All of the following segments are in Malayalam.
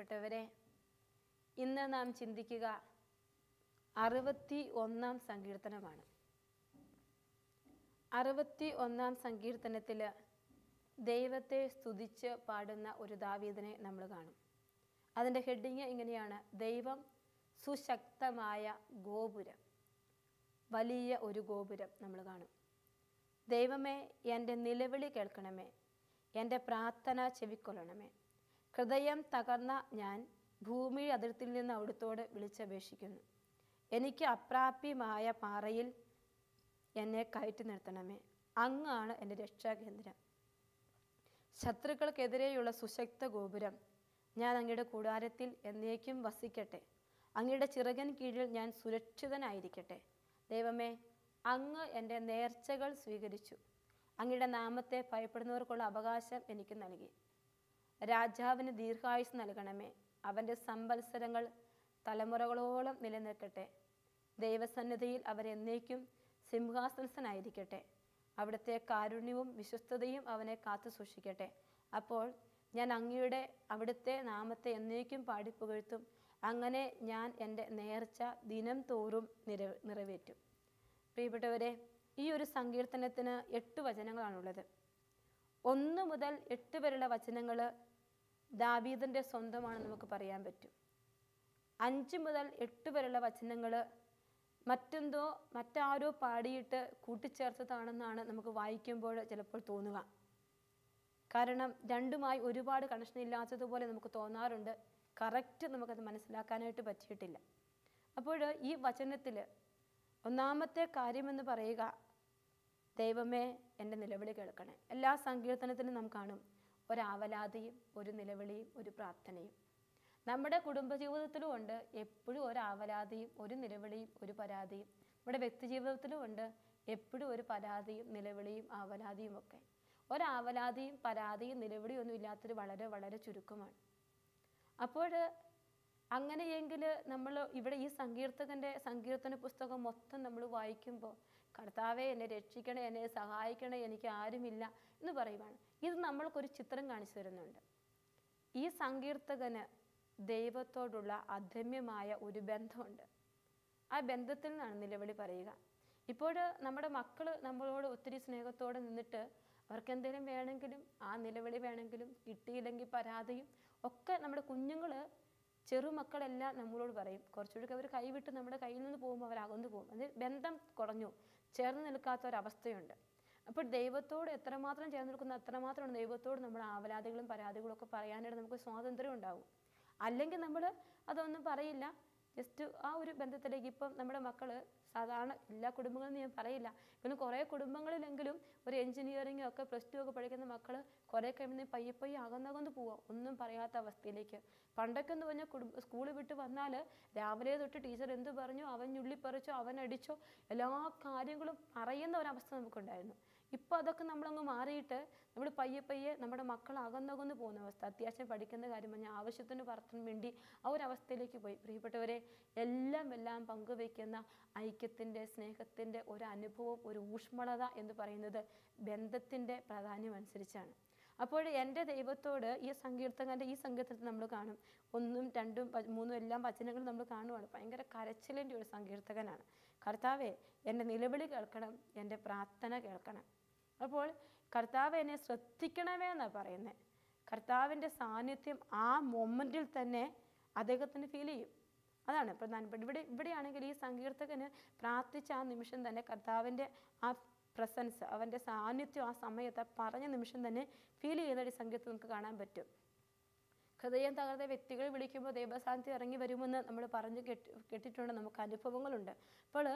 പ്രിയപ്പെട്ടവരെ ഇന്ന് നാം ചിന്തിക്കുക അറുപത്തി ഒന്നാം സങ്കീർത്തനമാണ്. അറുപത്തി ഒന്നാം സങ്കീർത്തനത്തിൽ ദൈവത്തെ സ്തുതിച്ച് പാടുന്ന ഒരു ദാവീദിനെ നമ്മൾ കാണും. അതിന്റെ ഹെഡിങ് ഇങ്ങനെയാണ് ദൈവം സുശക്തമായ ഗോപുരം വലിയ ഒരു ഗോപുരം നമ്മൾ കാണും. ദൈവമേ എന്റെ നിലവിളി കേൾക്കണമേ എന്റെ പ്രാർത്ഥന ചെവിക്കൊള്ളണമേ. ഹൃദയം തകർന്ന ഞാൻ ഭൂമി അതിർത്തിയിൽ നിന്ന് അവിടുത്തോട് വിളിച്ചപേക്ഷിക്കുന്നു. എനിക്ക് അപ്രാപ്യമായ പാറയിൽ എന്നെ കയറ്റി നിർത്തണമേ. അങ്ങാണ് എന്റെ രക്ഷാകേന്ദ്രം. ശത്രുക്കൾക്കെതിരെയുള്ള സുശക്ത ഗോപുരം ഞാൻ അങ്ങയുടെ കൂടാരത്തിൽ എന്നേക്കും വസിക്കട്ടെ. അങ്ങയുടെ ചിറകൻ കീഴിൽ ഞാൻ സുരക്ഷിതനായിരിക്കട്ടെ. ദൈവമേ അങ്ങ് എന്റെ നേർച്ചകൾ സ്വീകരിച്ചു. അങ്ങയുടെ നാമത്തെ ഭയപ്പെടുന്നവർക്കുള്ള അവകാശം എനിക്ക് നൽകി. രാജാവിന് ദീർഘായുസ് നൽകണമേ. അവന്റെ സംവത്സരങ്ങൾ തലമുറകളോളം നിലനിൽക്കട്ടെ. ദൈവസന്നിധിയിൽ അവരെന്നേക്കും സിംഹാസനസ്ഥനായിരിക്കട്ടെ അവിടുത്തെ കാരുണ്യവും വിശ്വസ്തതയും അവനെ കാത്തു സൂക്ഷിക്കട്ടെ. അപ്പോൾ ഞാൻ അങ്ങയുടെ അവിടുത്തെ നാമത്തെ എന്നേക്കും പാടിപ്പുകഴ്ത്തും അങ്ങനെ ഞാൻ എന്റെ നേർച്ച ദിനം തോറും നിറ നിറവേറ്റും. പ്രിയപ്പെട്ടവരെ ഈ ഒരു സങ്കീർത്തനത്തിന് എട്ട് വചനങ്ങളാണുള്ളത്. ഒന്ന് മുതൽ എട്ട് വരെയുള്ള വചനങ്ങൾ ദാവീദിന്റെ സ്വന്തമാണെന്ന് നമുക്ക് പറയാൻ പറ്റും. അഞ്ച് മുതൽ എട്ട് വരെയുള്ള വചനങ്ങൾ മറ്റെന്തോ മറ്റാരോ പാടിയിട്ട് കൂട്ടിച്ചേർത്തതാണെന്നാണ് നമുക്ക് വായിക്കുമ്പോൾ ചിലപ്പോൾ തോന്നുക. കാരണം രണ്ടുമായി ഒരുപാട് കണക്ഷൻ ഇല്ലാത്തതുപോലെ നമുക്ക് തോന്നാറുണ്ട്. കറക്റ്റ് നമുക്കത് മനസ്സിലാക്കാനായിട്ട് പറ്റിയിട്ടില്ല. അപ്പോൾ ഈ വചനത്തിൽ ഒന്നാമത്തെ കാര്യമെന്ന് പറയുക ദൈവമേ എന്റെ നിലവിളി കേൾക്കണേ. എല്ലാ സങ്കീർത്തനത്തിലും നാം കാണും ഒരാവലാതിയും ഒരു നിലവിളിയും ഒരു പ്രാർത്ഥനയും. നമ്മുടെ കുടുംബജീവിതത്തിലും ഉണ്ട് എപ്പോഴും ഒരു ആവലാതിയും ഒരു നിലവിളിയും ഒരു പരാതിയും. നമ്മുടെ വ്യക്തിജീവിതത്തിലും ഉണ്ട് എപ്പോഴും ഒരു പരാതിയും നിലവിളിയും ആവലാതിയും ഒക്കെ. ഒരാവലാതിയും പരാതിയും നിലവിളിയും ഒന്നും ഇല്ലാത്തൊരു വളരെ വളരെ ചുരുക്കമാണ്. അപ്പോൾ അങ്ങനെയെങ്കിൽ നമ്മൾ ഇവിടെ ഈ സങ്കീർത്തകന്റെ സങ്കീർത്തന പുസ്തകം മൊത്തം നമ്മൾ വായിക്കുമ്പോൾ കർത്താവെ എന്നെ രക്ഷിക്കണേ എന്നെ സഹായിക്കണേ എനിക്ക് ആരുമില്ല എന്ന് പറയുവാണ്. ഇത് നമ്മൾക്കൊരു ചിത്രം കാണിച്ചു തരുന്നുണ്ട്. ഈ സങ്കീർത്തകന് ദൈവത്തോടുള്ള അദമ്യമായ ഒരു ബന്ധമുണ്ട്. ആ ബന്ധത്തിൽ നിന്നാണ് നിലവിളി പറയുക. ഇപ്പോൾ നമ്മുടെ മക്കൾ നമ്മളോട് ഒത്തിരി സ്നേഹത്തോടെ നിന്നിട്ട് അവർക്ക് എന്തെങ്കിലും വേണമെങ്കിലും ആ നിലവിളി വേണമെങ്കിലും കിട്ടിയില്ലെങ്കിൽ പരാതിയും ഒക്കെ നമ്മുടെ കുഞ്ഞുങ്ങൾ ചെറുമക്കളെല്ലാം നമ്മളോട് പറയും. കുറച്ചുകൂടി അവർ കൈവിട്ട് നമ്മുടെ കയ്യിൽ നിന്ന് പോകുമ്പോൾ അവർ അകന്നു പോകും. അതിൽ ബന്ധം കുറഞ്ഞു. ചേർന്ന് നിൽക്കാത്ത ഒരവസ്ഥയുണ്ട് അപ്പോൾ ദൈവത്തോട് എത്രമാത്രം ചേർന്ന് നിൽക്കുന്ന അത്രമാത്രമാണ് ദൈവത്തോട് നമ്മുടെ ആവലാതികളും പരാതികളും ഒക്കെ പറയാനായിട്ട് നമുക്ക് സ്വാതന്ത്ര്യം ഉണ്ടാവും. അല്ലെങ്കിൽ നമ്മൾ അതൊന്നും പറയില്ല. ജസ്റ്റ് ആ ഒരു ബന്ധത്തിലേക്ക് ഇപ്പം നമ്മുടെ മക്കൾ സാധാരണ എല്ലാ കുടുംബങ്ങളും ഞാൻ പറയില്ല. പിന്നെ കുറേ കുടുംബങ്ങളിലെങ്കിലും ഒരു എഞ്ചിനീയറിംഗ് ഒക്കെ പ്ലസ് ടു ഒക്കെ പഠിക്കുന്ന മക്കൾ കുറേ കഴിയുമ്പോൾ പയ്യെ പയ്യെ അകന്നകന്ന് പോവാം ഒന്നും പറയാത്ത അവസ്ഥയിലേക്ക്. പണ്ടൊക്കെ എന്ന് പറഞ്ഞാൽ കുടുംബ സ്കൂളിൽ വിട്ട് വന്നാൽ രാവിലെ തൊട്ട് ടീച്ചർ എന്ത് പറഞ്ഞു അവൻ ഞുള്ളിപ്പറിച്ചോ അവൻ അടിച്ചോ എല്ലാ കാര്യങ്ങളും പറയുന്ന ഒരവസ്ഥ നമുക്കുണ്ടായിരുന്നു. ഇപ്പോൾ അതൊക്കെ നമ്മളങ്ങ് മാറിയിട്ട് നമ്മൾ പയ്യെ പയ്യെ നമ്മുടെ മക്കൾ അകന്നകന്ന് പോകുന്ന അവസ്ഥ. അത്യാവശ്യം പഠിക്കുന്ന കാര്യം പറഞ്ഞാൽ ആവശ്യത്തിന് പറത്തിന് വേണ്ടി ആ ഒരു അവസ്ഥയിലേക്ക് പോയി. പ്രിയപ്പെട്ടവരെ എല്ലാം എല്ലാം പങ്കുവയ്ക്കുന്ന ഐക്യത്തിന്റെ സ്നേഹത്തിന്റെ ഒരു അനുഭവം ഒരു ഊഷ്മളത എന്ന് പറയുന്നത് ബന്ധത്തിന്റെ പ്രാധാന്യം അനുസരിച്ചാണ്. അപ്പോൾ എന്റെ ദൈവത്തോട് ഈ സങ്കീർത്തകന്റെ ഈ സങ്കീർത്തനത്തിൽ നമ്മൾ കാണും. ഒന്നും രണ്ടും മൂന്നും എല്ലാം വചനങ്ങൾ നമ്മൾ കാണുവാണ്. ഭയങ്കര കരച്ചിലിന്റെ ഒരു സങ്കീർത്തകനാണ്. കർത്താവെ എന്റെ നിലവിളി കേൾക്കണം എന്റെ പ്രാർത്ഥന കേൾക്കണം. അപ്പോൾ കർത്താവ് എന്നെ ശ്രദ്ധിക്കണമേ എന്നാണ് പറയുന്നത് കർത്താവിന്റെ സാന്നിധ്യം ആ മൊമെന്റിൽ തന്നെ അദ്ദേഹത്തിന് ഫീൽ ചെയ്യും. അതാണ് പ്രധാനപ്പെട്ട ഇവിടെ ഇവിടെയാണെങ്കിൽ ഈ സങ്കീർത്തകന് പ്രാർത്ഥിച്ച ആ നിമിഷം തന്നെ കർത്താവിന്റെ ആ പ്രസൻസ് അവന്റെ സാന്നിധ്യം ആ സമയത്ത് പറഞ്ഞ നിമിഷം തന്നെ ഫീൽ ചെയ്യുന്ന ഒരു സംഗീതം നമുക്ക് കാണാൻ പറ്റും. ഹൃദയം തകർത്ത വ്യക്തികൾ വിളിക്കുമ്പോൾ ദൈവസാന്നിധ്യം ഇറങ്ങി വരുമെന്ന് നമ്മൾ പറഞ്ഞു കേട്ടി കേട്ടിട്ടുണ്ട്. നമുക്ക് അനുഭവങ്ങളുണ്ട്. അപ്പോൾ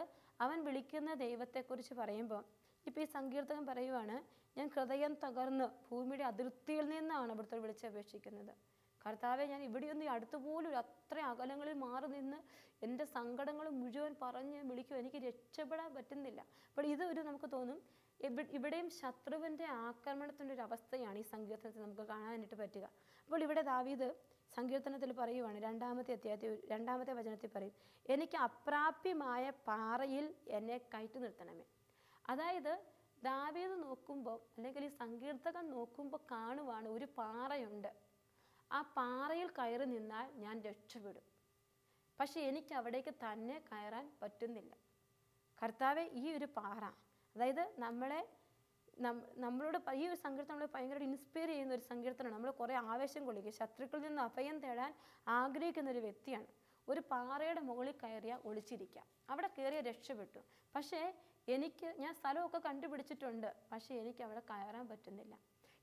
അവൻ വിളിക്കുന്ന ദൈവത്തെക്കുറിച്ച് പറയുമ്പോൾ ഇപ്പോൾ ഈ സങ്കീർത്തകൻ പറയുവാണ് ഞാൻ ഹൃദയം തകർന്ന് ഭൂമിയുടെ അതിർത്തിയിൽ നിന്നാണ് ഇവിടുത്തെ വിളിച്ചപേക്ഷിക്കുന്നത് കർത്താവെ ഞാൻ ഇവിടെയൊന്നും അടുത്തുപോലും അടുത്ത് പോലും ഒരു അത്ര അകലങ്ങളിൽ മാറി നിന്ന് എന്റെ സങ്കടങ്ങൾ മുഴുവൻ പറഞ്ഞ് വിളിക്കും എനിക്ക് രക്ഷപ്പെടാൻ പറ്റുന്നില്ല. അപ്പോൾ ഇത് ഒരു നമുക്ക് തോന്നും ഇവി- ഇവിടെയും ശത്രുവിന്റെ ആക്രമണത്തിന്റെ ഒരു അവസ്ഥയാണ് ഈ സങ്കീർത്തനത്തിൽ നമുക്ക് കാണാനായിട്ട് പറ്റുക. അപ്പോൾ ഇവിടെ ദാവീദ് സങ്കീർത്തനത്തിൽ പറയുവാണ് രണ്ടാമത്തെ അധ്യായത്തിൽ രണ്ടാമത്തെ വചനത്തിൽ പറയും എനിക്ക് അപ്രാപ്യമായ പാറയിൽ എന്നെ കയറ്റി നിർത്തണമേ. അതായത് ദാവീദ് നോക്കുമ്പോൾ അല്ലെങ്കിൽ ഈ സങ്കീർത്തകൻ നോക്കുമ്പോൾ കാണുവാണ് ഒരു പാറയുണ്ട്. ആ പാറയിൽ കയറി നിന്നാൽ ഞാൻ രക്ഷപ്പെടും. പക്ഷെ എനിക്ക് അവിടേക്ക് തന്നെ കയറാൻ പറ്റുന്നില്ല. കർത്താവെ ഈ ഒരു പാറ അതായത് നമ്മളെ നമ്മളോട് ഈ ഒരു സങ്കീർത്തനം നമ്മളെ ഭയങ്കരമായിട്ട് ഇൻസ്പയർ ചെയ്യുന്ന ഒരു സങ്കീർത്തനമാണ്. നമ്മൾ കുറേ ആവേശം കൊള്ളിക്കുക ശത്രുക്കളിൽ നിന്ന് അഭയം തേടാൻ ആഗ്രഹിക്കുന്ന ഒരു വ്യക്തിയാണ്. ഒരു പാറയുടെ മുകളിൽ കയറിയാൽ ഒളിച്ചിരിക്കാം. അവിടെ കയറിയ രക്ഷപ്പെട്ടു. പക്ഷേ എനിക്ക് ഞാൻ സ്ഥലമൊക്കെ കണ്ടുപിടിച്ചിട്ടുണ്ട് പക്ഷേ എനിക്ക് അവിടെ കയറാൻ പറ്റുന്നില്ല.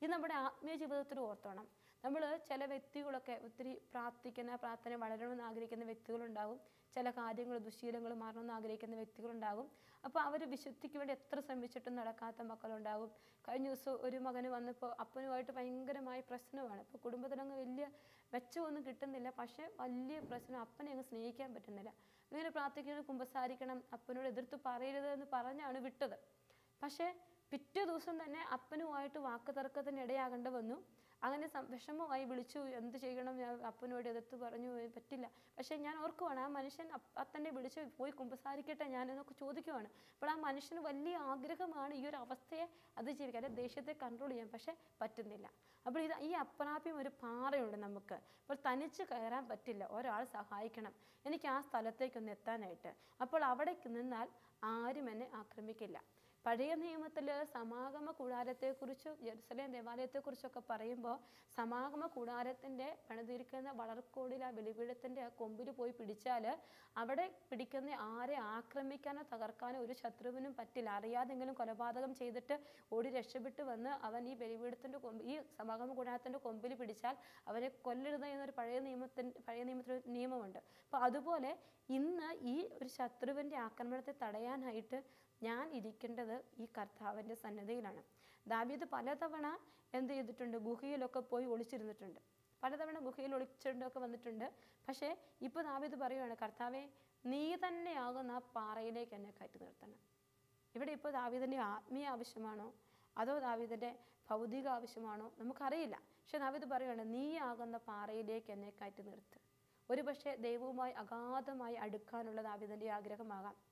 ഇത് നമ്മുടെ ആത്മീയ ജീവിതത്തിൽ ഓർത്തോണം. നമ്മൾ ചില വ്യക്തികളൊക്കെ ഒത്തിരി പ്രാർത്ഥിക്കുന്ന പ്രാർത്ഥന വളരണമെന്ന് ആഗ്രഹിക്കുന്ന വ്യക്തികളുണ്ടാകും. ചില കാര്യങ്ങൾ ദുശീലങ്ങൾ മാറണമെന്ന് ആഗ്രഹിക്കുന്ന വ്യക്തികളുണ്ടാകും. അപ്പോൾ അവർ വിശുദ്ധിക്ക് വേണ്ടി എത്ര ശ്രമിച്ചിട്ടും നടക്കാത്ത മക്കളുണ്ടാകും. കഴിഞ്ഞ ദിവസം ഒരു മകന് വന്നപ്പോൾ അപ്പനുമായിട്ട് ഭയങ്കരമായ പ്രശ്നമാണ്. ഇപ്പോൾ കുടുംബത്തിലങ്ങ് വലിയ മെച്ചമൊന്നും കിട്ടുന്നില്ല. പക്ഷേ വലിയ പ്രശ്നം അപ്പനെ അങ്ങ് സ്നേഹിക്കാൻ പറ്റുന്നില്ല. ഇങ്ങനെ പ്രാർത്ഥിക്കുന്നത് കുമ്പസാരിക്കണം അപ്പനോട് എതിർത്ത് പറയരുത് എന്ന് പറഞ്ഞാണ് വിട്ടത്. പക്ഷേ പിറ്റേ ദിവസം തന്നെ അപ്പനുമായിട്ട് വാക്ക് തർക്കത്തിന് ഇടയാകേണ്ട വന്നു. അങ്ങനെ വിഷമമായി വിളിച്ചു എന്ത് ചെയ്യണം? ഞാൻ അപ്പനോട് എതിർത്ത് പറഞ്ഞു പറ്റില്ല. പക്ഷേ ഞാൻ ഓർക്കുവാണ് ആ മനുഷ്യൻ അത്തന്നെ വിളിച്ച് പോയി കുമ്പസാരിക്കട്ടെ ഞാൻ എന്നൊക്കെ ചോദിക്കുവാണ്. അപ്പോൾ ആ മനുഷ്യന് വലിയ ആഗ്രഹമാണ് ഈ ഒരു അവസ്ഥയെ അതിജീവിക്കാൻ അല്ലെ ദേഷ്യത്തെ കൺട്രോൾ ചെയ്യാൻ പക്ഷേ പറ്റുന്നില്ല. അപ്പോൾ ഇത് ഈ അപ്രാപ്യം ഒരു പാറയുണ്ട് നമുക്ക്. അപ്പോൾ തനിച്ച് കയറാൻ പറ്റില്ല ഒരാൾ സഹായിക്കണം. എനിക്ക് ആ സ്ഥലത്തേക്കൊന്ന് എത്താനായിട്ട്. അപ്പോൾ അവിടേക്ക് നിന്നാൽ ആരും എന്നെ ആക്രമിക്കില്ല. പഴയ നിയമത്തിൽ സമാഗമ കൂടാരത്തെക്കുറിച്ച് ജെറുസലേം ദേവാലയത്തെക്കുറിച്ചൊക്കെ പറയുമ്പോൾ സമാഗമ കൂടാരത്തിന്റെ പണിതിരിക്കുന്ന വളർക്കോടിൽ ആ ബലിപീഠത്തിന്റെ ആ കൊമ്പിൽ പോയി പിടിച്ചാൽ അവിടെ പിടിക്കുന്ന ആരെ ആക്രമിക്കാനോ തകർക്കാനോ ഒരു ശത്രുവിനും പറ്റില്ല. അറിയാതെങ്കിലും കൊലപാതകം ചെയ്തിട്ട് ഓടി രക്ഷപ്പെട്ട് വന്ന് അവൻ ഈ ബലിപീഠത്തിന്റെ കൊമ്പ് ഈ സമാഗമ കൂടാരത്തിന്റെ കൊമ്പിൽ പിടിച്ചാൽ അവരെ കൊല്ലരുത് എന്നൊരു പഴയ നിയമത്തിന്റെ പഴയ നിയമത്തിൽ നിയമമുണ്ട്. അപ്പോൾ അതുപോലെ ഇന്ന് ഈ ഒരു ശത്രുവിന്റെ ആക്രമണത്തെ തടയാനായിട്ട് ഞാൻ ഇരിക്കേണ്ടത് ഈ കർത്താവിന്റെ സന്നദ്ധയിലാണ് ദാവീദ് പലതവണ എന്ത് ചെയ്തിട്ടുണ്ട്? ഗുഹയിലൊക്കെ പോയി ഒളിച്ചിരുന്നിട്ടുണ്ട്. പലതവണ ഗുഹയിൽ ഒളിച്ചിട്ടുണ്ടൊക്കെ വന്നിട്ടുണ്ട്. പക്ഷേ ഇപ്പോൾ ദാവീദ് പറയുവാണ് കർത്താവെ നീ തന്നെയാകുന്ന ആ പാറയിലേക്ക് എന്നെ കയറ്റി നിർത്തണം. ഇവിടെ ഇപ്പോൾ ദാവീദിന്റെ ആത്മീയ ആവശ്യമാണോ? അതോ ദാവീദിന്റെ ഭൗതിക ആവശ്യമാണോ? നമുക്കറിയില്ല. പക്ഷെ ദാവീദ് പറയുകയാണ് നീ ആകുന്ന പാറയിലേക്ക് എന്നെ കയറ്റി നിർത്ത്. ഒരു പക്ഷേ ദൈവവുമായി അഗാധമായി അടുക്കാനുള്ള ദാവീദിന്റെ ആഗ്രഹമാകാം.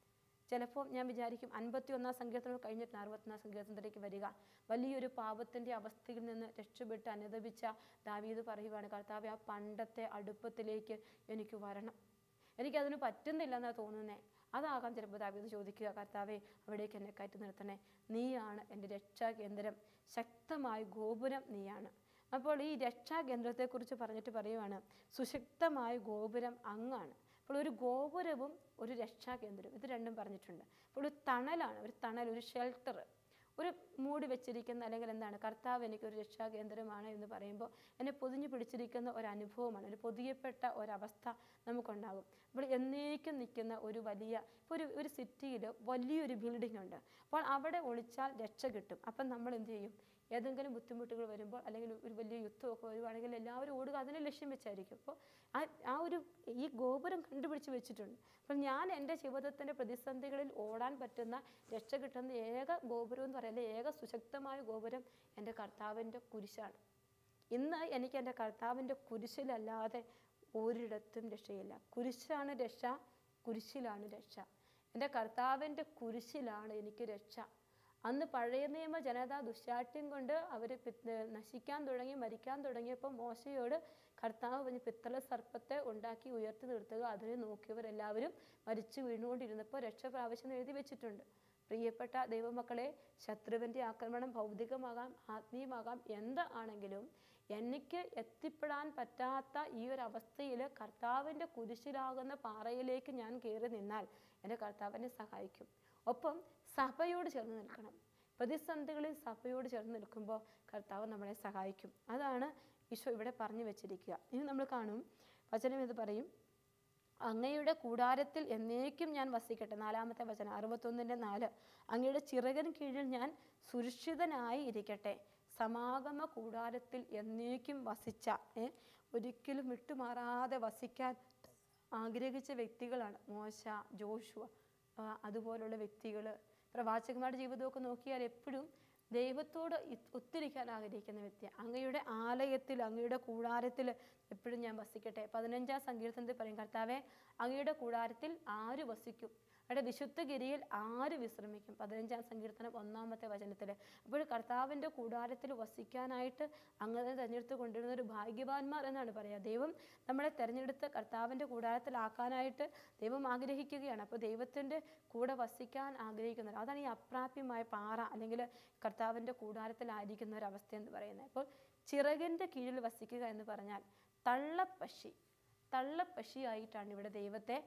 ചിലപ്പോൾ ഞാൻ വിചാരിക്കും അൻപത്തി ഒന്നാം സങ്കീർത്തനം കഴിഞ്ഞിട്ട് അറുപത്തൊന്നാം സങ്കീർത്തനത്തിലേക്ക് വരിക. വലിയൊരു പാപത്തിന്റെ അവസ്ഥയിൽ നിന്ന് രക്ഷപ്പെട്ട് അനുദപിച്ച ദാവീത് പറയുവാണ് കർത്താവ് ആ പണ്ടത്തെ അടുപ്പത്തിലേക്ക് എനിക്ക് വരണം. എനിക്കതിന് പറ്റുന്നില്ല എന്നാണ് തോന്നുന്നത് അതാകാം ചിലപ്പോൾ ദാവീത് ചോദിക്കുക കർത്താവെ അവിടേക്ക് എന്നെ കയറ്റി നിർത്തണേ. നീയാണ് എന്റെ രക്ഷാകേന്ദ്രം. ശക്തമായ ഗോപുരം നീയാണ്. അപ്പോൾ ഈ രക്ഷാകേന്ദ്രത്തെക്കുറിച്ച് പറഞ്ഞിട്ട് പറയുവാണ് സുശക്തമായ ഗോപുരം അങ്ങാണ്. അപ്പോൾ ഒരു ഗോപുരവും ഒരു രക്ഷാകേന്ദ്രവും ഇത് രണ്ടും പറഞ്ഞിട്ടുണ്ട്. അപ്പോൾ ഒരു തണലാണ് ഒരു തണൽ ഒരു ഷെൽട്ടർ ഒരു മൂടി വെച്ചിരിക്കുന്ന അല്ലെങ്കിൽ എന്താണ് കർത്താവ് എനിക്കൊരു രക്ഷാകേന്ദ്രമാണ് എന്ന് പറയുമ്പോൾ എന്നെ പൊതിഞ്ഞു പിടിച്ചിരിക്കുന്ന ഒരു അനുഭവമാണ് ഒരു പൊതിയപ്പെട്ട ഒരവസ്ഥ നമുക്കുണ്ടാകും. അപ്പോൾ എന്നേക്കും നിൽക്കുന്ന ഒരു വലിയ ഇപ്പോൾ ഒരു ഒരു സിറ്റിയിൽ വലിയൊരു ബിൽഡിംഗ് ഉണ്ട്. അപ്പോൾ അവിടെ ഒളിച്ചാൽ രക്ഷ കിട്ടും. അപ്പം നമ്മൾ എന്ത് ചെയ്യും? ഏതെങ്കിലും ബുദ്ധിമുട്ടുകൾ വരുമ്പോൾ അല്ലെങ്കിൽ ഒരു വലിയ യുദ്ധമൊക്കെ വരുവാണെങ്കിൽ എല്ലാവരും ഓടുക. അതിനെ ലക്ഷ്യം വെച്ചായിരിക്കും. അപ്പോൾ ആ ആ ഒരു ഈ ഗോപുരം കണ്ടുപിടിച്ച് വെച്ചിട്ടുണ്ട്. അപ്പോൾ ഞാൻ എന്റെ ജീവിതത്തിന്റെ പ്രതിസന്ധികളിൽ ഓടാൻ പറ്റുന്ന രക്ഷ കിട്ടുന്ന ഏക ഗോപുരം എന്ന് പറയുന്നത് ഏക സുശക്തമായ ഗോപുരം എന്റെ കർത്താവിന്റെ കുരിശാണ്. ഇന്ന് എനിക്ക് എന്റെ കർത്താവിന്റെ കുരിശിലല്ലാതെ ഒരിടത്തും രക്ഷയില്ല. കുരിശാണ് രക്ഷ കുരിശിലാണ് രക്ഷ. എന്റെ കർത്താവിന്റെ കുരിശിലാണ് എനിക്ക് രക്ഷ. അന്ന് പഴയ നിയമ ജനത ദുശാഠ്യം കൊണ്ട് അവർ നശിക്കാൻ തുടങ്ങി മരിക്കാൻ തുടങ്ങിയപ്പോൾ മോശയോട് കർത്താവ് പറഞ്ഞ് പിത്തള സർപ്പത്തെ ഉണ്ടാക്കി ഉയർത്തി നിർത്തുക. അതിനെ നോക്കിയവരെല്ലാവരും മരിച്ചു വീണുകൊണ്ടിരുന്നപ്പോൾ രക്ഷ പ്രാവശ്യം എഴുതി വെച്ചിട്ടുണ്ട്. പ്രിയപ്പെട്ട ദൈവമക്കളെ ശത്രുവിന്റെ ആക്രമണം ഭൗതികമാകാം ആത്മീയമാകാം എന്ത് ആണെങ്കിലും എനിക്ക് എത്തിപ്പെടാൻ പറ്റാത്ത ഈ ഒരു അവസ്ഥയിൽ കർത്താവിന്റെ കുരിശിലാകുന്ന പാറയിലേക്ക് ഞാൻ കയറി നിന്നാൽ എന്റെ കർത്താവിനെ സഹായിക്കും. ഒപ്പം സഭയോട് ചേർന്ന് നിൽക്കണം. പ്രതിസന്ധികളിൽ സഭയോട് ചേർന്ന് നിൽക്കുമ്പോൾ കർത്താവ് നമ്മളെ സഹായിക്കും. അതാണ് ഈശോ ഇവിടെ പറഞ്ഞു വെച്ചിരിക്കുക. ഇനി നമ്മൾ കാണും. വചനം ഇത് പറയും. അങ്ങയുടെ കൂടാരത്തിൽ എന്നേക്കും ഞാൻ വസിക്കട്ടെ. നാലാമത്തെ വചനം അറുപത്തൊന്നിന്റെ നാല്. അങ്ങയുടെ ചിറകൻ കീഴിൽ ഞാൻ സുരക്ഷിതനായി ഇരിക്കട്ടെ. സമാഗമ കൂടാരത്തിൽ എന്നേക്കും വസിച്ച ഒരിക്കലും വിട്ടുമാറാതെ വസിക്കാൻ ആഗ്രഹിച്ച വ്യക്തികളാണ് മോശ ജോഷുവ അതുപോലുള്ള വ്യക്തികൾ പ്രവാചകന്മാരുടെ ജീവിതമൊക്കെ നോക്കിയാൽ എപ്പോഴും ദൈവത്തോട് ഒത്തിരിക്കാൻ ആഗ്രഹിക്കുന്ന വ്യക്തി അങ്ങയുടെ ആലയത്തിൽ അങ്ങയുടെ കൂടാരത്തിൽ എപ്പോഴും ഞാൻ വസിക്കട്ടെ. പതിനഞ്ചാം സങ്കീർത്തനത്തിൽ പറയും കർത്താവെ അങ്ങയുടെ കൂടാരത്തിൽ ആര് വസിക്കും? അവിടെ വിശുദ്ധ ഗിരിയിൽ ആര് വിശ്രമിക്കും? പതിനഞ്ചാം സങ്കീർത്തനം ഒന്നാമത്തെ വചനത്തിൽ അപ്പോൾ കർത്താവിന്റെ കൂടാരത്തിൽ വസിക്കാനായിട്ട് അങ്ങനെ തിരഞ്ഞെടുത്ത് കൊണ്ടിരുന്ന ഒരു ഭാഗ്യവാന്മാർ എന്നാണ് പറയുക. ദൈവം നമ്മളെ തിരഞ്ഞെടുത്ത് കർത്താവിന്റെ കൂടാരത്തിലാക്കാനായിട്ട് ദൈവം ആഗ്രഹിക്കുകയാണ്. അപ്പോൾ ദൈവത്തിന്റെ കൂടെ വസിക്കാൻ ആഗ്രഹിക്കുന്നവർ അതാണ് ഈ അപ്രാപ്യമായ പാറ അല്ലെങ്കിൽ കർത്താവിന്റെ കൂടാരത്തിലായിരിക്കുന്ന ഒരു അവസ്ഥ എന്ന് പറയുന്നത്. അപ്പോൾ ചിറകിന്റെ കീഴിൽ വസിക്കുക എന്ന് പറഞ്ഞാൽ തള്ളപ്പശി തള്ളപ്പശിയായിട്ടാണ് ഇവിടെ ദൈവത്തെ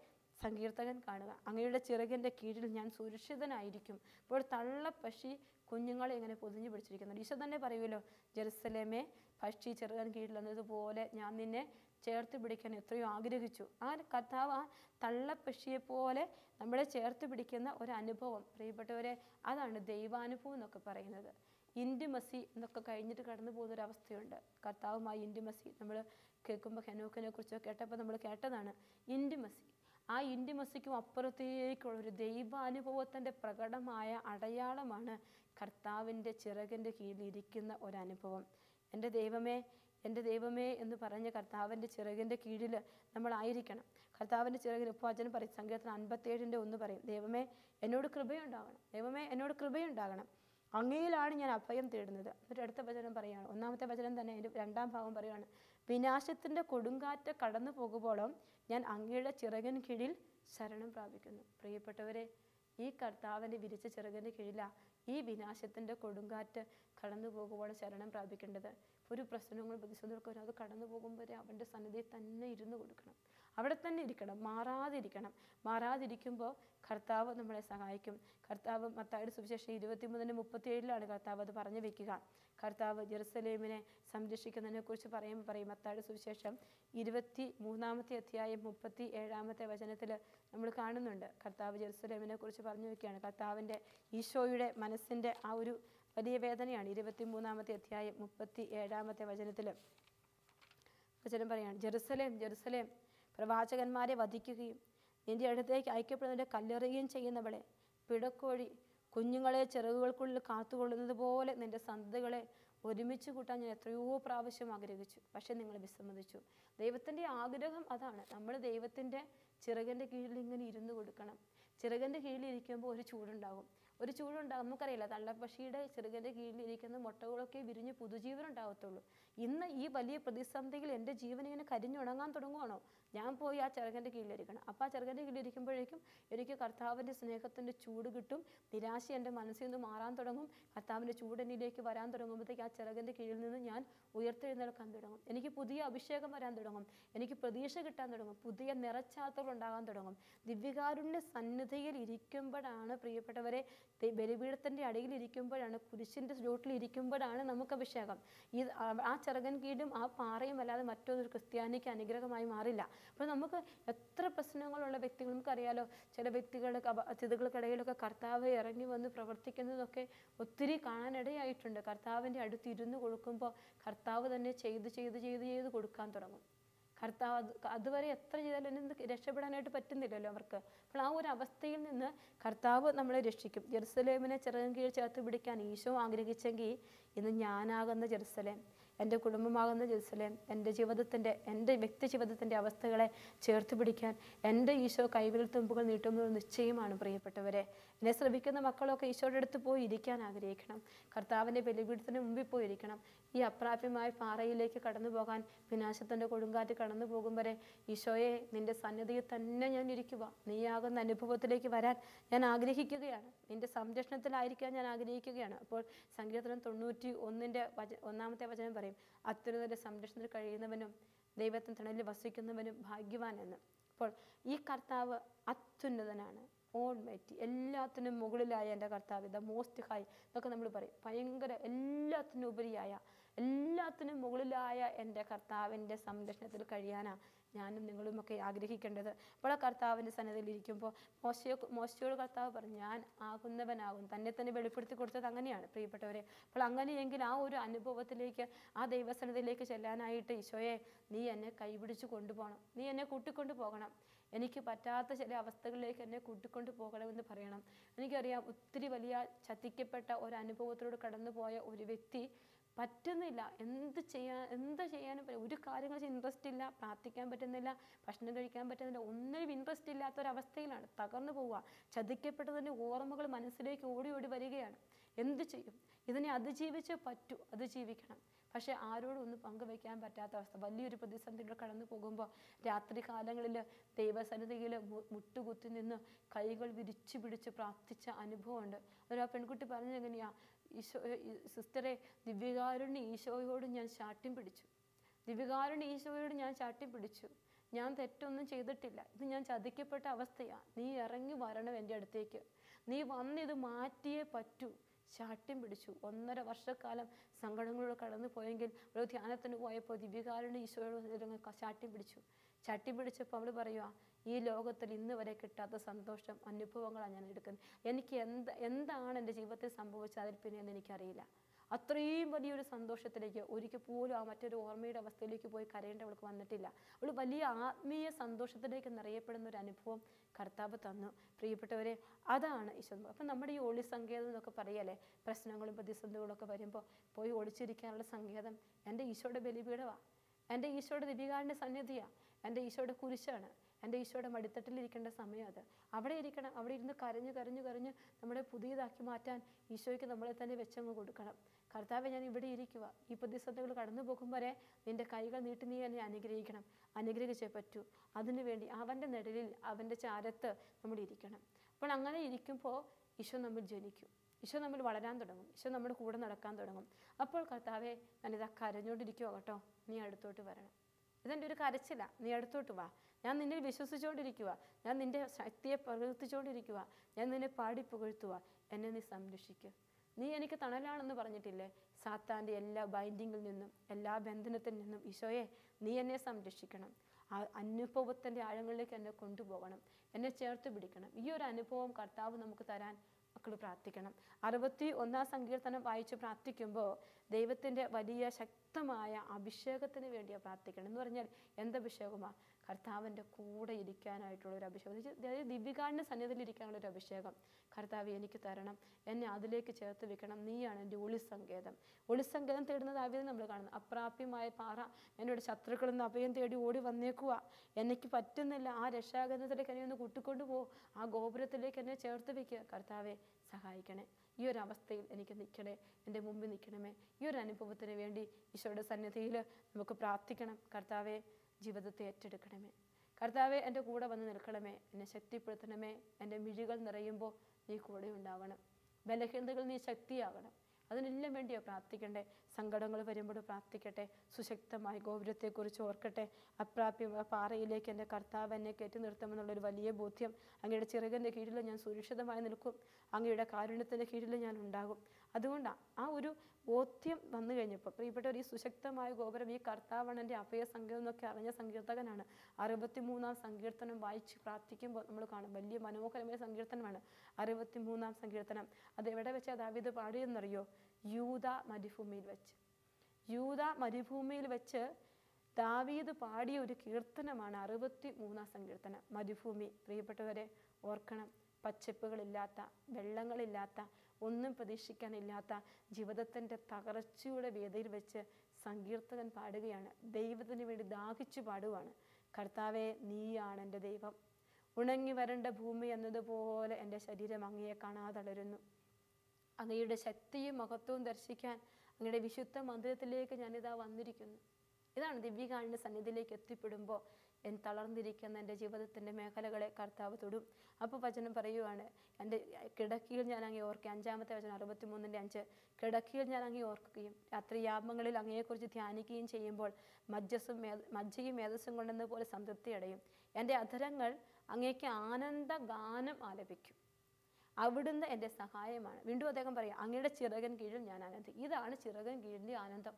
സങ്കീർത്തകൻ കാണുക. അങ്ങയുടെ ചിറകിന്റെ കീഴിൽ ഞാൻ സുരക്ഷിതനായിരിക്കും. അപ്പോൾ തള്ളപ്പശി കുഞ്ഞുങ്ങളെ ഇങ്ങനെ പൊതിഞ്ഞു പിടിച്ചിരിക്കുന്നു. ഈശോ തന്നെ പറയുമല്ലോ ജെറുസലേമേ പക്ഷി ചെറുകൻ കീഴിൽ എന്നതുപോലെ ഞാൻ നിന്നെ ചേർത്ത് പിടിക്കാൻ എത്രയോ ആഗ്രഹിച്ചു. ആ കർത്താവ് ആ തള്ളപ്പക്ഷിയെ പോലെ നമ്മളെ ചേർത്ത് പിടിക്കുന്ന ഒരു അനുഭവം. പ്രിയപ്പെട്ടവരെ അതാണ് ദൈവാനുഭവം എന്നൊക്കെ പറയുന്നത്. ഇൻഡിമസി എന്നൊക്കെ കഴിഞ്ഞിട്ട് കടന്നു പോകുന്ന ഒരു അവസ്ഥയുണ്ട്. കർത്താവുമായി ഇൻഡിമസി നമ്മൾ കേൾക്കുമ്പോൾ ഹെനോക്കിനെ കുറിച്ചൊക്കെ കേട്ടപ്പോൾ നമ്മൾ കേട്ടതാണ് ഇന്റിമസി ആ ഇന്റിമസിക്കും അപ്പുറത്തേക്കുള്ള ഒരു ദൈവാനുഭവത്തിന്റെ പ്രകടമായ അടയാളമാണ് കർത്താവിന്റെ ചിറകിന്റെ കീഴിൽ ഇരിക്കുന്ന ഒരനുഭവം. എന്റെ ദൈവമേ എന്റെ ദൈവമേ എന്ന് പറഞ്ഞ് കർത്താവിന്റെ ചിറകിന്റെ കീഴിൽ നമ്മളായിരിക്കണം. കർത്താവിന്റെ ചിറകിൽ ഇപ്പോൾ അച്ഛൻ പറയും സംഗീതത്തിന് അൻപത്തേഴിന്റെ ഒന്ന് പറയും ദൈവമേ എന്നോട് കൃപയുണ്ടാകണം ദൈവമേ എന്നോട് കൃപയുണ്ടാകണം. അങ്ങയിലാണ് ഞാൻ അഭയം തേടുന്നത്. എന്നിട്ട് അടുത്ത വചനം പറയുകയാണ്. ഒന്നാമത്തെ വചനം തന്നെ അതിന്റെ രണ്ടാം ഭാവം പറയുകയാണ് വിനാശത്തിന്റെ കൊടുങ്കാറ്റ് കടന്നു പോകുമ്പോഴും ഞാൻ അങ്ങയുടെ ചിറകൻ കീഴിൽ ശരണം പ്രാപിക്കുന്നു. പ്രിയപ്പെട്ടവരെ ഈ കർത്താവിന്റെ വിരിച്ച ചിറകിന്റെ കീഴിലാണ് ഈ വിനാശത്തിന്റെ കൊടുങ്കാറ്റ് കടന്നു പോകുമ്പോൾ ശരണം പ്രാപിക്കേണ്ടത്. ഒരു പ്രശ്നങ്ങളും പ്രതിസന്ധികൾക്കും അത് കടന്നു പോകുമ്പോൾ അവന്റെ സന്നിധിയിൽ തന്നെ ഇരുന്ന് കൊടുക്കണം. അവിടെ തന്നെ ഇരിക്കണം മാറാതിരിക്കണം. മാറാതിരിക്കുമ്പോൾ കർത്താവ് നമ്മളെ സഹായിക്കും. കർത്താവ് മത്തായുടെ സുവിശേഷം ഇരുപത്തിമൂന്നിന് മുപ്പത്തി ഏഴിലാണ് കർത്താവ് അത് പറഞ്ഞു വെക്കുക. കർത്താവ് ജെറുസലേമിനെ സംരക്ഷിക്കുന്നതിനെ കുറിച്ച് പറയും. പറയും മത്താട് സുവിശേഷം ഇരുപത്തി മൂന്നാമത്തെ അധ്യായം മുപ്പത്തി ഏഴാമത്തെ വചനത്തിൽ നമ്മൾ കാണുന്നുണ്ട്. കർത്താവ് ജെറുസലേമിനെ കുറിച്ച് പറഞ്ഞു വയ്ക്കുകയാണ്. കർത്താവിന്റെ ഈശോയുടെ മനസ്സിന്റെ ആ ഒരു വലിയ വേദനയാണ് ഇരുപത്തി മൂന്നാമത്തെ അധ്യായം മുപ്പത്തി ഏഴാമത്തെ വചനത്തിൽ വചനം പറയാണ്. ജെറുസലേം ജെറുസലേം പ്രവാചകന്മാരെ വധിക്കുകയും നിന്റെ അടുത്തേക്ക് അയക്കപ്പെടുന്നതിന്റെ കല്ലെറിയുകയും ചെയ്യുന്നവളെ പിടക്കോഴി കുഞ്ഞുങ്ങളെ ചിറകുകൾക്കുള്ളിൽ കാത്തുകൊള്ളുന്നത് പോലെ നിന്റെ സന്തതികളെ ഒരുമിച്ച് കൂട്ടാൻ ഞാൻ എത്രയോ പ്രാവശ്യം ആഗ്രഹിച്ചു. പക്ഷെ നിങ്ങൾ വിസമ്മതിച്ചു. ദൈവത്തിന്റെ ആഗ്രഹം അതാണ്. നമ്മൾ ദൈവത്തിന്റെ ചിറകിന്റെ കീഴിൽ ഇങ്ങനെ ഇരുന്ന് കൊടുക്കണം. ചിറകിന്റെ കീഴിൽ ഇരിക്കുമ്പോൾ ഒരു ചൂടുണ്ടാകും. ഒരു ചൂടുണ്ടാകും. നമുക്കറിയില്ല തള്ളപ്പക്ഷിയുടെ കീഴിൽ ഇരിക്കുന്ന മുട്ടകളൊക്കെ വിരിഞ്ഞ് പുതുജീവൻ ഉണ്ടാകത്തുള്ളൂ. ഇന്ന് ഈ വലിയ പ്രതിസന്ധിയിൽ എന്റെ ജീവൻ ഇങ്ങനെ കരിഞ്ഞുണങ്ങാൻ തുടങ്ങുവാണോ? ഞാൻ പോയി ആ ചെറുകന്റെ കീഴിലിരിക്കണം. അപ്പോൾ ആ ചെറുകന്റെ കീഴിലിരിക്കുമ്പോഴേക്കും എനിക്ക് കർത്താവിന്റെ സ്നേഹത്തിന്റെ ചൂട് കിട്ടും. നിരാശ എന്റെ മനസ്സിൽ നിന്ന് മാറാൻ തുടങ്ങും. കർത്താവിന്റെ ചൂട് എന്നിലേക്ക് വരാൻ തുടങ്ങുമ്പോഴത്തേക്ക് ആ ചെറുകന്റെ കീഴിൽ നിന്ന് ഞാൻ ഉയർത്തെഴുന്നേൽക്കാൻ തുടങ്ങും. എനിക്ക് പുതിയ അഭിഷേകം വരാൻ തുടങ്ങും. എനിക്ക് പ്രതീക്ഷ കിട്ടാൻ തുടങ്ങും. പുതിയ നിറച്ചാത്തുകൾ ഉണ്ടാകാൻ തുടങ്ങും. ദിവ്യകാരുണ്യ സന്നിധിയിൽ ഇരിക്കുമ്പോഴാണ് പ്രിയപ്പെട്ടവരെ ബലിപീഠത്തിന്റെ അടിയിൽ ഇരിക്കുമ്പോഴാണ് കുരിശിന്റെ ചുവട്ടിൽ ഇരിക്കുമ്പോഴാണ് നമുക്ക് അഭിഷേകം. ഈ ആ- ചെറുകൻ കീഴും ആ പാറയും അല്ലാതെ മറ്റൊരു ക്രിസ്ത്യാനിക്ക് അനുഗ്രഹമായി മാറില്ല. അപ്പോൾ നമുക്ക് എത്ര പ്രശ്നങ്ങളുള്ള വ്യക്തികൾ നമുക്കറിയാലോ. ചില വ്യക്തികളുടെ അതിഥികൾക്കിടയിലൊക്കെ കർത്താവ് ഇറങ്ങി വന്ന് പ്രവർത്തിക്കുന്നതൊക്കെ ഒത്തിരി കാണാനിടയായിട്ടുണ്ട്. കർത്താവിന്റെ അടുത്ത് ഇരുന്ന് കൊടുക്കുമ്പോൾ കർത്താവ് തന്നെ ചെയ്ത് ചെയ്ത് ചെയ്ത് ചെയ്ത് കൊടുക്കാൻ തുടങ്ങും. കർത്താവ് അത് അതുവരെ എത്ര ചെയ്താലും എന്ത് രക്ഷപ്പെടാനായിട്ട് പറ്റുന്നില്ലല്ലോ അവർക്ക്. അപ്പോൾ ആ ഒരു അവസ്ഥയിൽ നിന്ന് കർത്താവ് നമ്മളെ രക്ഷിക്കും. ജെറുസലേമിനെ ചെറുകീഴ് ചേർത്ത് പിടിക്കാൻ ഈശോ ആഗ്രഹിച്ചെങ്കിൽ ഇന്ന് ഞാനാകുന്ന ജെറുസലേം എന്റെ കുടുംബമാകുന്ന ജെറുസലേം എന്റെ ജീവിതത്തിന്റെ എന്റെ വ്യക്തി ജീവിതത്തിന്റെ അവസ്ഥകളെ ചേർത്ത് പിടിക്കാൻ എന്റെ ഈശോ കൈവിരൽ തുമ്പുകൾ നീട്ടുമ്പോൾ നിശ്ചയമാണ് പ്രിയപ്പെട്ടവരെ. എന്നെ ശ്രമിക്കുന്ന മക്കളൊക്കെ ഈശോയുടെ അടുത്ത് പോയി ഇരിക്കാൻ ആഗ്രഹിക്കണം. കർത്താവിന്റെ ബലിപീഠത്തിന് മുമ്പിൽ പോയി ഇരിക്കണം. ഈ അപ്രാപ്യമായ പാറയിലേക്ക് കടന്നു പോകാൻ വിനാശത്തിന്റെ കൊടുങ്കാറ്റ് കടന്നു പോകും വരെ ഈശോയെ നിന്റെ സന്നിധിയിൽ തന്നെ ഞാൻ ഇരിക്കുക. നീയാകുന്ന അനുഭവത്തിലേക്ക് വരാൻ ഞാൻ ആഗ്രഹിക്കുകയാണ്. നിന്റെ സംരക്ഷണത്തിലായിരിക്കാൻ ഞാൻ ആഗ്രഹിക്കുകയാണ്. അപ്പോൾ സങ്കീർത്തനം തൊണ്ണൂറ്റി ഒന്നിന്റെ വച ഒന്നാമത്തെ വചനം പറയും അത്യുന്നതന്റെ സംരക്ഷണത്തിൽ കഴിയുന്നവനും ദൈവത്തിന് തണലിൽ വസിക്കുന്നവനും ഭാഗ്യവാൻ എന്ന്. അപ്പോൾ ഈ കർത്താവ് അത്യുന്നതനാണ്. ഓൺ മൈറ്റി എല്ലാത്തിനും മുകളിലായ എന്റെ കർത്താവ് ദ മോസ്റ്റ് ഹൈ എന്നൊക്കെ നമ്മൾ പറയും. ഭയങ്കര എല്ലാത്തിനും ഉപരിയായ എല്ലാത്തിനും മുകളിലായ എന്റെ കർത്താവിന്റെ സംരക്ഷണത്തിൽ കഴിയാനാ ഞാനും നിങ്ങളുമൊക്കെ ആഗ്രഹിക്കേണ്ടത്. അപ്പോൾ ആ കർത്താവിന്റെ സന്നദ്ധയിൽ ഇരിക്കുമ്പോൾ മോശയോ മോശയോട് കർത്താവ് പറഞ്ഞു ഞാൻ ആകുന്നവനാകും തന്നെ തന്നെ വെളിപ്പെടുത്തി കൊടുത്തത് അങ്ങനെയാണ് പ്രിയപ്പെട്ടവരെ. അപ്പോൾ അങ്ങനെയെങ്കിൽ ആ ഒരു അനുഭവത്തിലേക്ക് ആ ദൈവസന്നദ്ധയിലേക്ക് ചെല്ലാനായിട്ട് ഈശോയെ നീ എന്നെ കൈപിടിച്ച് കൊണ്ടുപോകണം. നീ എന്നെ കൂട്ടിക്കൊണ്ടു പോകണം. എനിക്ക് പറ്റാത്ത ചില അവസ്ഥകളിലേക്ക് എന്നെ കൂട്ടിക്കൊണ്ടു പോകണമെന്ന് പറയണം. എനിക്കറിയാം ഒത്തിരി വലിയ ചതിക്കപ്പെട്ട ഒരു അനുഭവത്തിലൂടെ കടന്നുപോയ ഒരു വ്യക്തി പറ്റുന്നില്ല. എന്ത് ചെയ്യാൻ എന്ത് ചെയ്യാനും പറ്റും ഒരു കാര്യങ്ങൾ ഇൻട്രസ്റ്റ് ഇല്ല പ്രാർത്ഥിക്കാൻ പറ്റുന്നില്ല ഭക്ഷണം കഴിക്കാൻ പറ്റുന്നില്ല ഒന്നിനും ഇൻട്രസ്റ്റ് അവസ്ഥയിലാണ് തകർന്നു പോവുക. ചതിക്കപ്പെട്ടതിന്റെ ഓർമ്മകൾ മനസ്സിലേക്ക് ഓടി ഓടി വരികയാണ്. എന്ത് ചെയ്യും? ഇതിനെ അതിജീവിച്ചേ പറ്റൂ അതിജീവിക്കണം പക്ഷേ ആരോടും ഒന്നും പങ്കുവയ്ക്കാൻ പറ്റാത്ത അവസ്ഥ. വലിയൊരു പ്രതിസന്ധിയിലൂടെ കടന്നു പോകുമ്പോൾ രാത്രി കാലങ്ങളിൽ ദൈവസന്നിധിയിൽ മുട്ടുകുത്തി നിന്ന് കൈകൾ വിരിച്ചു പിടിച്ച് പ്രാർത്ഥിച്ച അനുഭവമുണ്ട്. ഒരു ആ പെൺകുട്ടി എങ്ങനെയാ ഈശോ സിസ്റ്ററെ ദിവ്യകാരുണ്യ ഈശോയോട് ഞാൻ ചാട്ടിം പിടിച്ചു. ദിവ്യകാരുണ്യ ഈശോയോട് ഞാൻ ചാട്ടി പിടിച്ചു. ഞാൻ തെറ്റൊന്നും ചെയ്തിട്ടില്ല. ഇത് ഞാൻ ചതിക്കപ്പെട്ട അവസ്ഥയാണ് നീ ഇറങ്ങി വരണം എന്റെ അടുത്തേക്ക്. നീ വന്ന് ഇത് മാറ്റിയേ പറ്റൂ. ചാട്ടിം പിടിച്ചു. ഒന്നര വർഷക്കാലം സങ്കടങ്ങളിലൂടെ കടന്നു പോയെങ്കിൽ ഒരു ധ്യാനത്തിന് പോയപ്പോൾ ദിവ്യകാരുണ്യ ഈശോയോട് ചാട്ടിം പിടിച്ചു. ശാഠ്യം പിടിച്ചപ്പോൾ അവൾ പറയുക ഈ ലോകത്തിൽ ഇന്ന് വരെ കിട്ടാത്ത സന്തോഷം അനുഭവങ്ങളാണ് ഞാൻ എടുക്കുന്നത്. എനിക്ക് എന്ത് എന്താണ് എന്റെ ജീവിതത്തിൽ സംഭവിച്ചത്? അതിൽ പിന്നെ എന്ന് എനിക്കറിയില്ല. അത്രയും വലിയൊരു സന്തോഷത്തിലേക്ക് ഒരിക്കൽ പോലും ആ മറ്റൊരു ഓർമ്മയുടെ അവസ്ഥയിലേക്ക് പോയി കരയേണ്ട അവൾക്ക് വന്നിട്ടില്ല. അവൾ വലിയ ആത്മീയ സന്തോഷത്തിലേക്ക് നിറയപ്പെടുന്ന ഒരു അനുഭവം കർത്താവ് തന്നു. പ്രിയപ്പെട്ടവരെ അതാണ് ഈശോ അപ്പം നമ്മുടെ ഈ ഒളി സങ്കേതം എന്നൊക്കെ പറയല്ലേ? പ്രശ്നങ്ങളും പ്രതിസന്ധികളൊക്കെ വരുമ്പോൾ പോയി ഒളിച്ചിരിക്കാനുള്ള സങ്കേതം എന്റെ ഈശോയുടെ ബലിപീഠമാണ് എന്റെ ഈശോയുടെ ദിവികാരന്റെ സന്നിധിയാണ് എന്റെ ഈശോയുടെ കുരിശാണ്. എന്റെ ഈശോയുടെ മടിത്തട്ടിലിരിക്കേണ്ട സമയം അത്. അവിടെ ഇരിക്കണം. അവിടെ ഇരുന്ന് കരഞ്ഞ് കരഞ്ഞ് കരഞ്ഞ് നമ്മളെ പുതിയതാക്കി മാറ്റാൻ ഈശോയ്ക്ക് നമ്മളെ തന്നെ വെച്ചങ്ങ് കൊടുക്കണം. കർത്താവെ ഞാൻ ഇവിടെ ഇരിക്കുക. ഈ പ്രതിസന്ധികൾ കടന്നു പോകും വരെ നിന്റെ കൈകൾ നീട്ടി നീ എന്നെ അനുഗ്രഹിക്കണം. അനുഗ്രഹിച്ചേ പറ്റൂ. അതിനുവേണ്ടി അവന്റെ നിഴലിൽ അവന്റെ ചാരത്ത് നമ്മൾ ഇരിക്കണം. അപ്പോൾ അങ്ങനെ ഇരിക്കുമ്പോൾ ഈശോ നമ്മൾ ജനിക്കും. ഈശോ നമ്മൾ വളരാൻ തുടങ്ങും. ഈശോ നമ്മുടെ കൂടെ നടക്കാൻ തുടങ്ങും. അപ്പോൾ കർത്താവെ ഞാനിതാ കരഞ്ഞുകൊണ്ടിരിക്കുവോ കേട്ടോ. നീ അടുത്തോട്ട് വരണം. ഇതെന്റെ ഒരു കരച്ചില്ല നീ അടുത്തോട്ട് വാ. ഞാൻ നിന്നെ വിശ്വസിച്ചുകൊണ്ടിരിക്കുക ഞാൻ നിന്റെ ശക്തിയെ പ്രകീർത്തിച്ചുകൊണ്ടിരിക്കുക ഞാൻ നിന്നെ പാടി പുകഴ്ത്തുക എന്നെ നീ സംരക്ഷിക്കുക നീ എനിക്ക് തണലാണെന്ന് പറഞ്ഞിട്ടില്ലേ? സാത്താന്റെ എല്ലാ ബൈൻഡിങ്ങിൽ നിന്നും എല്ലാ ബന്ധനത്തിൽ നിന്നും ഈശോയെ നീ എന്നെ സംരക്ഷിക്കണം. ആ അനുഭവത്തിന്റെ ആഴങ്ങളിലേക്ക് എന്നെ കൊണ്ടുപോകണം. എന്നെ ചേർത്ത് പിടിക്കണം. ഈ ഒരു അനുഭവം കർത്താവ് നമുക്ക് തരാൻ മക്കൾ പ്രാർത്ഥിക്കണം. അറുപത്തി ഒന്നാം സങ്കീർത്തനം വായിച്ച് പ്രാർത്ഥിക്കുമ്പോൾ ദൈവത്തിന്റെ വലിയ ശക്തമായ അഭിഷേകത്തിന് വേണ്ടിയാണ് പ്രാർത്ഥിക്കണം. എന്ന് പറഞ്ഞാൽ എന്തഭിഷേകമാണ് കർത്താവിന്റെ കൂടെ ഇരിക്കാനായിട്ടുള്ള ഒരു അഭിഷേകം. അതായത് ദിവ്യകാരന്റെ സന്നിധിയിൽ ഇരിക്കാനുള്ള ഒരു അഭിഷേകം. കർത്താവ് എനിക്ക് തരണം. എന്നെ അതിലേക്ക് ചേർത്ത് വെക്കണം. നീയാണ് എന്റെ ഒളിസങ്കേതം. ഒളിസങ്കേതം തേടുന്നത് ആദ്യം നമ്മൾ കാണുന്നത് അപ്രാപ്യമായ പാറ എന്നോട് ശത്രുക്കളിൽ നിന്ന് അഭയം തേടി ഓടി വന്നേക്കുക എനിക്ക് പറ്റുന്നില്ല. ആ രക്ഷാകരണത്തിലേക്ക് എന്നെ ഒന്ന് കൂട്ടിക്കൊണ്ടു പോ. ആ ഗോപുരത്തിലേക്ക് എന്നെ ചേർത്ത് വെക്കുക കർത്താവെ സഹായിക്കണേ. ഈ ഒരു അവസ്ഥയിൽ എനിക്ക് നിൽക്കണേ എന്റെ മുമ്പിൽ നിൽക്കണമേ ഈ ഒരു അനുഭവത്തിന് വേണ്ടി ഈശോയുടെ സന്നിധിയിൽ നമുക്ക് പ്രാർത്ഥിക്കണം. കർത്താവെ ജീവിതത്തെ ഏറ്റെടുക്കണമേ. കർത്താവെ എന്റെ കൂടെ വന്ന് നിൽക്കണമേ. എന്നെ ശക്തിപ്പെടുത്തണമേ. എന്റെ മിഴികൾ നിറയുമ്പോൾ നീ കൂടെ ഉണ്ടാവണം ബലഹീനതകൾ നീ ശക്തിയാകണം. അതിനെല്ലാം വേണ്ടിയോ പ്രാർത്ഥിക്കണ്ടേ. സങ്കടങ്ങൾ വരുമ്പോൾ പ്രാർത്ഥിക്കട്ടെ. സുശക്തമായ ഗോപുരത്തെക്കുറിച്ച് ഓർക്കട്ടെ. അപ്രാപ്യ പാറയിലേക്ക് എന്റെ കർത്താവ് എന്നെ കയറ്റി നിർത്തുമെന്നുള്ളൊരു വലിയ ബോധ്യം അങ്ങയുടെ ചിറകിന്റെ കീഴിൽ ഞാൻ സുരക്ഷിതമായി നിൽക്കും. അങ്ങയുടെ കാരുണ്യത്തിന്റെ കീഴിൽ ഞാൻ ഉണ്ടാകും. അതുകൊണ്ടാണ് ആ ഒരു ബോധ്യം വന്നു കഴിഞ്ഞപ്പോൾ പ്രിയപ്പെട്ടവർ ഈ സുശക്തമായ ഗോപുരം ഈ കർത്താവാണ് എന്റെ അഭയ സംഗീതം എന്നൊക്കെ അറിഞ്ഞ സങ്കീർത്തകനാണ്. അറുപത്തിമൂന്നാം സങ്കീർത്തനം വായിച്ച് പ്രാർത്ഥിക്കുമ്പോൾ നമ്മൾ കാണും വലിയ മനോഹരമായ സങ്കീർത്തനമാണ് അറുപത്തിമൂന്നാം സങ്കീർത്തനം. അത് എവിടെ വെച്ചാൽ ദാവീദ് പാടിയെന്നറിയോ? യൂത മരുഭൂമിയിൽ വെച്ച്. യൂത മരുഭൂമിയിൽ വെച്ച് ദാവീദ് പാടിയ ഒരു കീർത്തനമാണ് അറുപത്തി മൂന്നാം സങ്കീർത്തനം. മരുഭൂമി പ്രിയപ്പെട്ടവരെ ഓർക്കണം. പച്ചപ്പുകളില്ലാത്ത വെള്ളങ്ങളില്ലാത്ത ഒന്നും പ്രതീക്ഷിക്കാനില്ലാത്ത ജീവിതത്തിന്റെ തകർച്ചയുടെ വേദിയിൽ വെച്ച് സങ്കീർത്തകൻ പാടുകയാണ്. ദൈവത്തിന് വേണ്ടി ദാഹിച്ചു പാടുവാണ്. കർത്താവെ നീയാണ് എന്റെ ദൈവം. ഉണങ്ങി വരേണ്ട ഭൂമി എന്നതുപോലെ എന്റെ ശരീരം അങ്ങയെ കാണാതളരുന്നു. അങ്ങയുടെ ശക്തിയും മഹത്വവും ദർശിക്കാൻ അങ്ങയുടെ വിശുദ്ധ മന്ദിരത്തിലേക്ക് ഞാനിതാ വന്നിരിക്കുന്നു. ഇതാണ് ദിവ്യകാളിന്റെ സന്നിധിയിലേക്ക് എത്തിപ്പെടുമ്പോൾ എൻ തളർന്നിരിക്കുന്ന എന്റെ ജീവിതത്തിന്റെ മേഖലകളെ കർത്താവ് തൊടും. അപ്പോൾ വചനം പറയുവാണ് എന്റെ കിടക്കിയിൽ ഞാൻ അങ്ങേ ഓർക്കുക അഞ്ചാമത്തെ വചനം അറുപത്തി മൂന്നിന്റെ അഞ്ച് കിടക്കിയിൽ ഞാൻ അങ്ങേ ഓർക്കുകയും രാത്രി യാമങ്ങളിൽ അങ്ങയെക്കുറിച്ച് ധ്യാനിക്കുകയും ചെയ്യുമ്പോൾ മജ്ജസും മേ മജ്ജയും മേധസ്സും കൊണ്ടെന്ന പോലെ സംതൃപ്തി അടയും. എന്റെ അധരങ്ങൾ അങ്ങേക്ക് ആനന്ദ ഗാനം ആലപിക്കും. അവിടുന്ന് എന്റെ സഹായമാണ്. വീണ്ടും അദ്ദേഹം പറയും അങ്ങയുടെ ചിറകൻ കീഴിൽ ഞാൻ ആനന്ദം ഇതാണ് ചിറകൻ കീഴിന്റെ ആനന്ദം.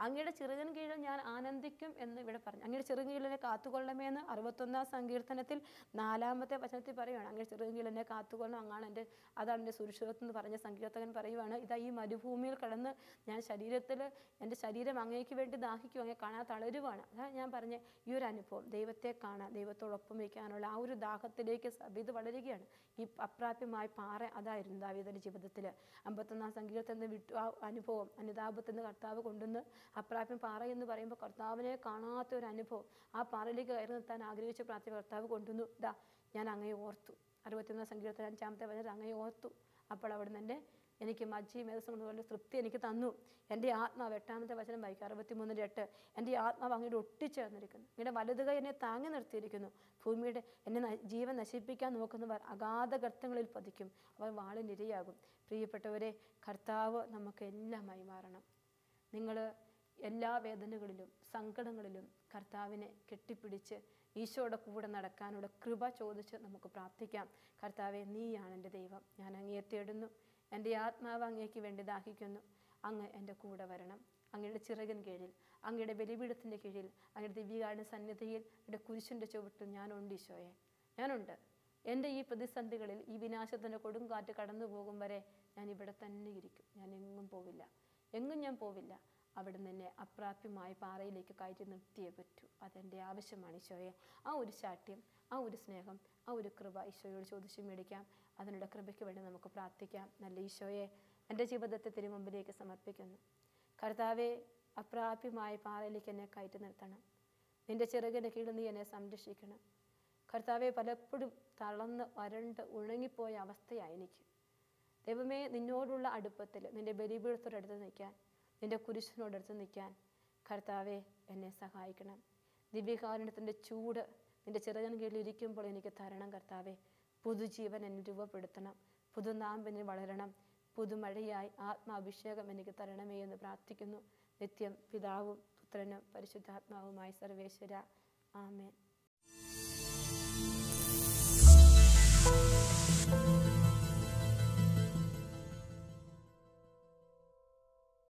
അങ്ങയുടെ ചിറകൻ കീഴിൽ ഞാൻ ആനന്ദിക്കും എന്ന് ഇവിടെ പറഞ്ഞു. അങ്ങയുടെ ചിറകൻ കീഴിൽ എന്നെ കാത്തുകൊള്ളമേ എന്ന് അറുപത്തൊന്നാം സങ്കീർത്തനത്തിൽ നാലാമത്തെ വചനത്തിൽ പറയുകയാണ് അങ്ങയുടെ ചിറകൻ കീഴിൽ എന്നെ കാത്തുകൊള്ളണം അങ്ങാണ് എന്റെ അതാണ് എന്റെ സുരക്ഷിതത്വം എന്ന് പറഞ്ഞ സങ്കീർത്തകൻ പറയുവാണ്. ഇതാ ഈ മരുഭൂമിയിൽ കടന്ന് ഞാൻ ശരീരത്തിൽ എന്റെ ശരീരം അങ്ങേക്ക് വേണ്ടി ദാഹിക്കും അങ്ങേ കാണാൻ തളരുവാണ്. അതാണ് ഞാൻ പറഞ്ഞ ഈ ഒരു അനുഭവം. ദൈവത്തെ കാണാൻ ദൈവത്തോടൊപ്പം വയ്ക്കാനുള്ള ആ ഒരു ദാഹത്തിലേക്ക് ഇത് വളരുകയാണ്. ഈ അപ്രാപ്യമായ പാറ അതായിരുന്നു ദാവീദിന്റെ ജീവിതത്തിൽ. അമ്പത്തൊന്നാം സങ്കീർത്തനം വിട്ടു ആ അനുഭവം അനുതാപത്തിൽ നിന്ന് കർത്താവ് കൊണ്ടുവന്ന് അപ്രാപ്യം പാറ എന്ന് പറയുമ്പോൾ കർത്താവിനെ കാണാത്ത ഒരു അനുഭവം. ആ പാറയിലേക്ക് കയറി നിർത്താൻ ആഗ്രഹിച്ച പ്രാർത്ഥന കർത്താവ് കൊണ്ടുവന്നു. ഇതാ ഞാൻ അങ്ങയെ ഓർത്തു. അറുപത്തിയൊന്നാം സങ്കീർത്തന അഞ്ചാമത്തെ വചനം അങ്ങയെ ഓർത്തു. അപ്പോൾ അവിടെ നിന്ന് എനിക്ക് മജ്ജി മേധസ്സം കൊണ്ടുപോലെ തൃപ്തി എനിക്ക് തന്നു. എന്റെ ആത്മാവ് എട്ടാമത്തെ വചനം വായിക്കുക. അറുപത്തി മൂന്നിന്റെ എട്ട്. എന്റെ ആത്മാവ് അങ്ങയുടെ ഒട്ടിച്ചേർന്നിരിക്കുന്നു. ഇങ്ങനെ വലുതുക എന്നെ താങ്ങി നിർത്തിയിരിക്കുന്നു. ഭൂമിയുടെ എന്നെ ജീവൻ നശിപ്പിക്കാൻ നോക്കുന്നവർ അഗാധ ഗർത്തങ്ങളിൽ പതിക്കും. അവർ വാളിനിരയാകും. പ്രിയപ്പെട്ടവരെ കർത്താവ് നമുക്ക് എല്ലാമായി മാറണം. നിങ്ങൾ എല്ലാ വേദനകളിലും സങ്കടങ്ങളിലും കർത്താവിനെ കെട്ടിപ്പിടിച്ച് ഈശോയുടെ കൂടെ നടക്കാനുള്ള കൃപ ചോദിച്ച് നമുക്ക് പ്രാർത്ഥിക്കാം. കർത്താവെ നീയാണ് എന്റെ ദൈവം. ഞാൻ അങ്ങയെ തേടുന്നു. എന്റെ ആത്മാവ് അങ്ങേക്ക് വേണ്ടി ദാഹിക്കുന്നു. അങ്ങ് എന്റെ കൂടെ വരണം. അങ്ങയുടെ ചിറകൻ കീഴിൽ അങ്ങയുടെ ബലിപീഠത്തിന്റെ കീഴിൽ അങ്ങയുടെ ദിവ്യകാരുടെ സന്നിധിയിൽ എന്റെ കുരിശിന്റെ ചുവട്ടിൽ ഞാനുണ്ട് ഈശോയെ. ഞാനുണ്ട്. എന്റെ ഈ പ്രതിസന്ധികളിൽ ഈ വിനാശത്തിന്റെ കൊടുങ്കാറ്റ് കടന്നു പോകും വരെ ഞാൻ ഇവിടെ തന്നെ ഇരിക്കും. ഞാൻ എങ്ങും പോവില്ല. എങ്ങും ഞാൻ പോവില്ല. അവിടെ നിന്ന് അപ്രാപ്യമായ പാറയിലേക്ക് കയറ്റി നിർത്തിയേ പറ്റൂ. അതെന്റെ ആവശ്യമാണ് ഈശോയെ. ആ ഒരു ശാഠ്യം ആ ഒരു സ്നേഹം ആ ഒരു കൃപ ഈശോയോട് ചോദിച്ചു മേടിക്കാം. അതിനുള്ള കൃപയ്ക്ക് വേണ്ടി നമുക്ക് പ്രാർത്ഥിക്കാം. നല്ല ഈശോയെ എന്റെ ജീവിതത്തെ തിരുമുമ്പിലേക്ക് സമർപ്പിക്കുന്നു. കർത്താവെ അപ്രാപ്യമായ പാറയിലേക്ക് എന്നെ കയറ്റി നിർത്തണം. നിന്റെ ചിറകിന്റെ കീഴിൽ നീ എന്നെ സംരക്ഷിക്കണം. കർത്താവെ പലപ്പോഴും തളർന്ന് വരണ്ട് ഉണങ്ങിപ്പോയ അവസ്ഥയാണ് എനിക്ക്. ദൈവമേ നിന്നോടുള്ള അടുപ്പത്തിൽ നിന്റെ ബലിപീഠത്തോടടുത്ത് നിൽക്കാൻ നിന്റെ കുരിശിനോടടുത്ത് നിൽക്കാൻ കർത്താവെ എന്നെ സഹായിക്കണം. ദിവ്യകാരുണ്യത്തിന്റെ ചൂട് നിന്റെ ചിറകൻ കീഴിൽ ഇരിക്കുമ്പോൾ എനിക്ക് തരണം കർത്താവെ. പുതുജീവൻ എന്നെ രൂപപ്പെടുത്തണം. പുതുനാമ്പിന് വളരണം. പുതുമഴയായി ആത്മാഭിഷേകം എനിക്ക് തരണമേ എന്ന് പ്രാർത്ഥിക്കുന്നു. നിത്യം പിതാവും പുത്രനും പരിശുദ്ധാത്മാവുമായി സർവേശ്വര. ആമേൻ.